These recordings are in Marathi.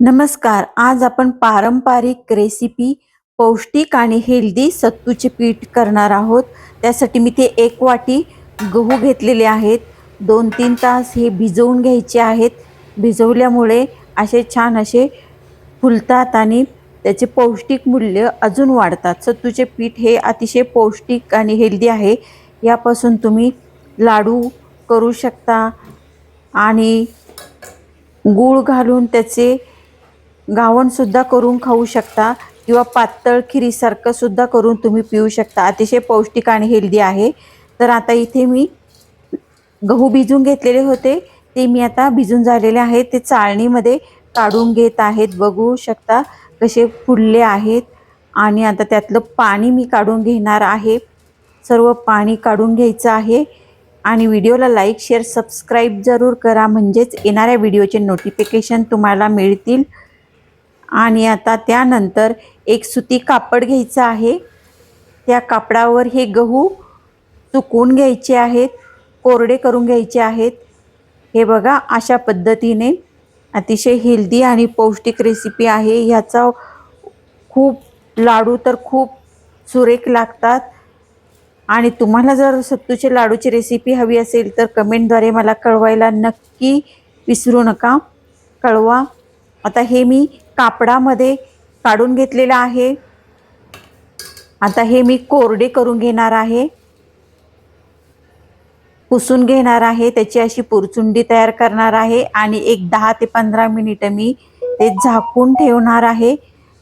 नमस्कार आज आपण पारंपरिक रेसिपी पौष्टिक आणि हेल्दी सत्तूचे पीठ करणार आहोत. त्यासाठी मी ते एक वाटी गहू घेतलेले आहेत. दोन तीन तास हे भिजवून घ्यायचे आहेत. भिजवल्यामुळे असे छान असे फुलतात आणि त्याचे पौष्टिक मूल्य अजून वाढतात. सत्तूचे पीठ हे अतिशय पौष्टिक आणि हेल्दी आहे. यापासून तुम्ही लाडू करू शकता आणि गूळ घालून त्याचे गावणसुद्धा करून खाऊ शकता किंवा पातळ खिरीसारखं सुद्धा करून तुम्ही पिऊ शकता. अतिशय पौष्टिक आणि हेल्दी आहे. तर आता इथे मी गहू भिजून घेतलेले होते. ते मी आता भिजून झालेले आहेत. ते चाळणीमध्ये काढून घेत आहेत. बघू शकता कसे फुलले आहेत. आणि आता त्यातलं पाणी मी काढून घेणार आहे. सर्व पाणी काढून घ्यायचं आहे. आणि व्हिडिओला लाईक शेअर सबस्क्राईब जरूर करा. म्हणजेच येणाऱ्या व्हिडिओचे नोटिफिकेशन तुम्हाला मिळतील. आणि आता त्यानंतर एक सुती कापड घ्यायचं आहे. त्या कापडावर हे गहू सुकवून घ्यायचे आहेत कोरडे करून घ्यायचे आहेत. हे बघा अशा पद्धतीने अतिशय हेल्दी आणि पौष्टिक रेसिपी आहे. ह्याचा खूप लाडू तर खूप सुरेख लागतात. आणि तुम्हाला जर सत्तूचे लाडूची रेसिपी हवी असेल तर कमेंटद्वारे मला कळवायला नक्की विसरू नका. कळवा. आता हे मी कापडामध्ये काढून घेतलेलं आहे. आता हे मी कोरडे करून घेणार आहे. पुसून घेणार आहे. त्याची अशी पुरचुंडी तयार करणार आहे आणि एक दहा ते पंधरा मिनिटं मी ते झाकून ठेवणार आहे.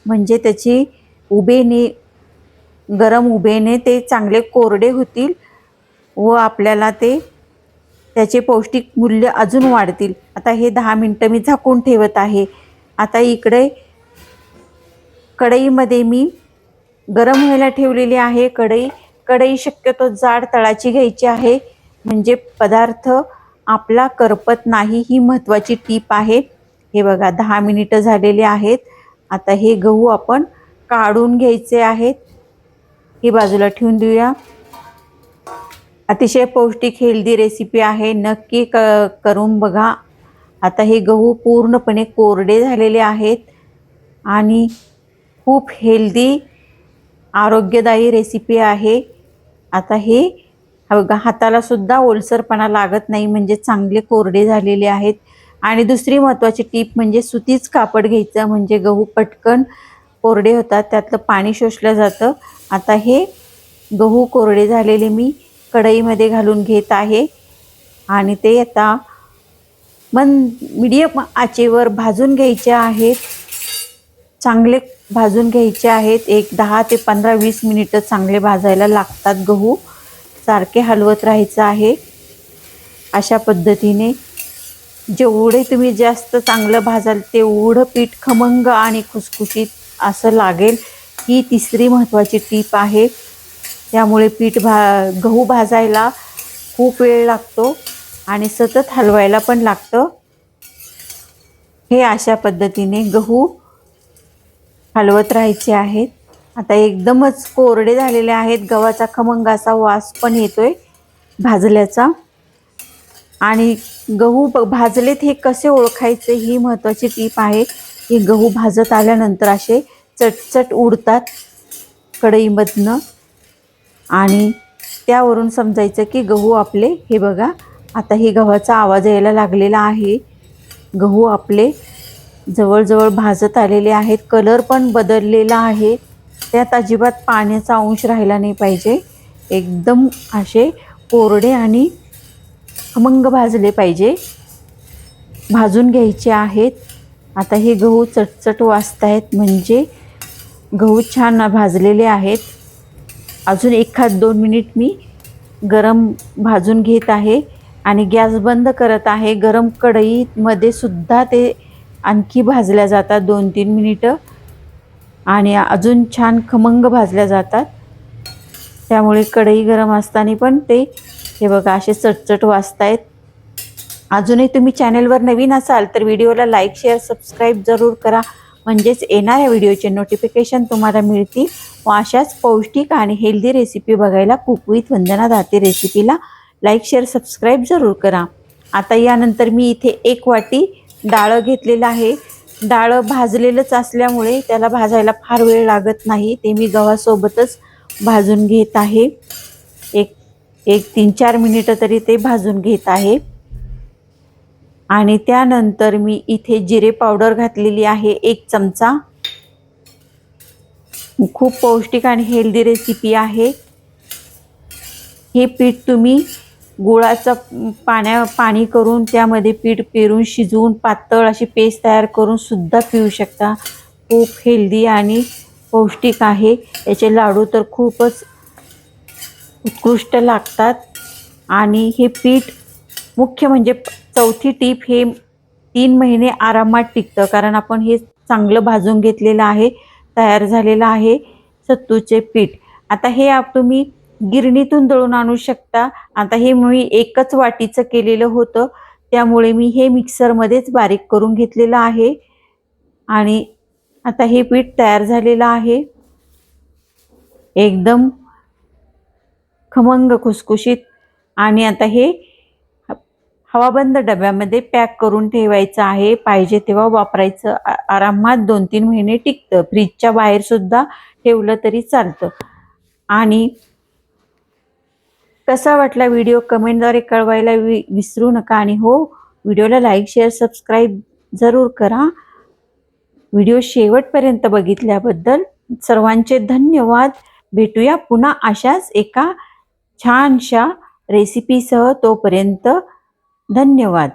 म्हणजे त्याची उभेने गरम उभेने ते चांगले कोरडे होतील व आपल्याला ते त्याचे पौष्टिक मूल्य अजून वाढतील. आता हे दहा मिनटं मी झाकून ठेवत आहे. आता इकडे कढईमध्ये मी गरम व्हायला ठेवलेली आहे. कढई कढई शक्यतो जाड तळाची घ्यायची आहे. म्हणजे पदार्थ आपला करपत नाही ही महत्त्वाची टीप आहे. हे बघा दहा मिनिटं झालेले आहेत. आता हे गहू आपण काढून घ्यायचे आहेत. ही बाजूला ठेवून देऊया. अतिशय पौष्टिक हेल्दी रेसिपी आहे. नक्की क करून बघा. आता हे गहू पूर्णपणे कोरडे झालेले आहेत आणि खूप हेल्दी आरोग्यदायी रेसिपी आहे. आता हे हातालासुद्धा ओलसरपणा लागत नाही म्हणजे चांगले कोरडे झालेले आहेत. आणि दुसरी महत्त्वाची टीप म्हणजे सुतीच कापड घ्यायचं म्हणजे गहू पटकन कोरडे होतात त्यातलं पाणी शोषलं जातं. आता हे गहू कोरडे झालेले मी कढईमध्ये घालून घेत आहे. आणि ते आता मन मिडियम आचेवर भाजून घ्यायचे आहेत. चांगले भाजून घ्यायचे आहेत. एक दहा ते पंधरा वीस मिनिटं चांगले भाजायला लागतात गहू. सारखे हलवत राहायचं आहे. अशा पद्धतीने जेवढे तुम्ही जास्त चांगलं भाजाल तेवढं पीठ खमंग आणि खुसखुशीत असं लागेल. ही तिसरी महत्त्वाची टीप आहे. त्यामुळे पीठ भा गहू भाजायला खूप वेळ लागतो. आणि सतत हलवायला पण लागतं. हे अशा पद्धतीने गहू हलवत राहायचे आहेत. आता एकदमच कोरडे झालेले आहेत. गव्हाचा खमंग असा वास पण येतोय भाजल्याचा. आणि गहू ब- भाजलेत हे कसे ओळखायचे ही महत्त्वाची टीप आहे. की गहू भाजत आल्यानंतर असे चटचट उडतात कढईमधनं. आणि त्यावरून समजायचं की गहू आपले हे बघा आता हे गव्हाचा आवाज यायला लागलेला आहे. गहू आपले जवळजवळ भाजत आलेले आहेत. कलर पण बदललेला आहे. त्यात अजिबात पाण्याचा अंश राहिला नाही पाहिजे. एकदम असे कोरडे आणि खमंग भाजले पाहिजे. भाजून घ्यायचे आहेत. आता हे गहू चटचट वाजतायत. म्हणजे गहू छान भाजलेले आहेत. अजून एखाद दोन मिनिट मी गरम भाजून घेत आहे. आणि गॅस बंद करत आहे. गरम कढईमध्ये सुद्धा ते आणखी भाजल्या जातात दोन तीन मिनिटं. आणि अजून छान खमंग भाजल्या जातात. त्यामुळे कढई गरम असताना पण ते हे बघा असे चटचट वाजतायत. अजूनही तुम्ही चॅनलवर नवीन असाल तर व्हिडिओला लाईक शेअर सबस्क्राईब जरूर करा. म्हणजेच येणाऱ्या व्हिडिओचे नोटिफिकेशन तुम्हाला मिळतील. व अशाच पौष्टिक आणि हेल्दी रेसिपी बघायला कुकवीत वंदना दाते रेसिपीला लाईक शेअर सबस्क्राईब जरूर करा. आता यानंतर मी इथे एक वाटी डाळं घेतलेलं आहे. डाळं भाजलेलंच असल्यामुळे त्याला भाजायला फार वेळ लागत नाही. ते मी गव्हासोबतच भाजून घेत आहे. एक एक तीन चार मिनिटं तरी ते भाजून घेत आहे. आणि त्यानंतर मी इथे जिरे पावडर घातलेली आहे. एक चमचा. खूप पौष्टिक आणि हेल्दी रेसिपी आहे. हे पीठ तुम्ही गुळाचं पाण्या पाणी करून त्यामध्ये पीठ पेरून शिजवून पातळ अशी पेस्ट तयार करून सुद्धा पिऊ शकता. खूप हेल्दी आणि पौष्टिक आहे. याचे लाडू तर खूपच उत्कृष्ट लागतात. आणि हे पीठ मुख्य म्हणजे चौथी टीप हे तीन महिने आरामात टिकतं. कारण आपण हे चांगलं भाजून घेतलेलं आहे तयार झालेलं आहे सत्तूचे पीठ. आता हे आप तुम्ही गिरणीतून दळून आणू शकता. आता हे मी एकच वाटीचं केलेलं होतं. त्यामुळे मी हे मिक्सरमध्येच बारीक करून घेतलेलं आहे. आणि आता हे पीठ तयार झालेलं आहे. एकदम खमंग खुसखुशीत. आणि आता हे हवाबंद डब्यामध्ये पॅक करून ठेवायचं आहे. पाहिजे तेव्हा वापरायचं. आरामात दोन तीन महिने टिकतं. फ्रीजच्या बाहेरसुद्धा ठेवलं तरी चालतं. आणि कसा वाटला व्हिडिओ कमेंटद्वारे कळवायला वि विसरू नका आणि हो व्हिडिओला लाईक शेअर सबस्क्राईब जरूर करा. व्हिडिओ शेवटपर्यंत बघितल्याबद्दल सर्वांचे धन्यवाद. भेटूया पुन्हा अशाच एका छानशा रेसिपीसह तोपर्यंत धन्यवाद.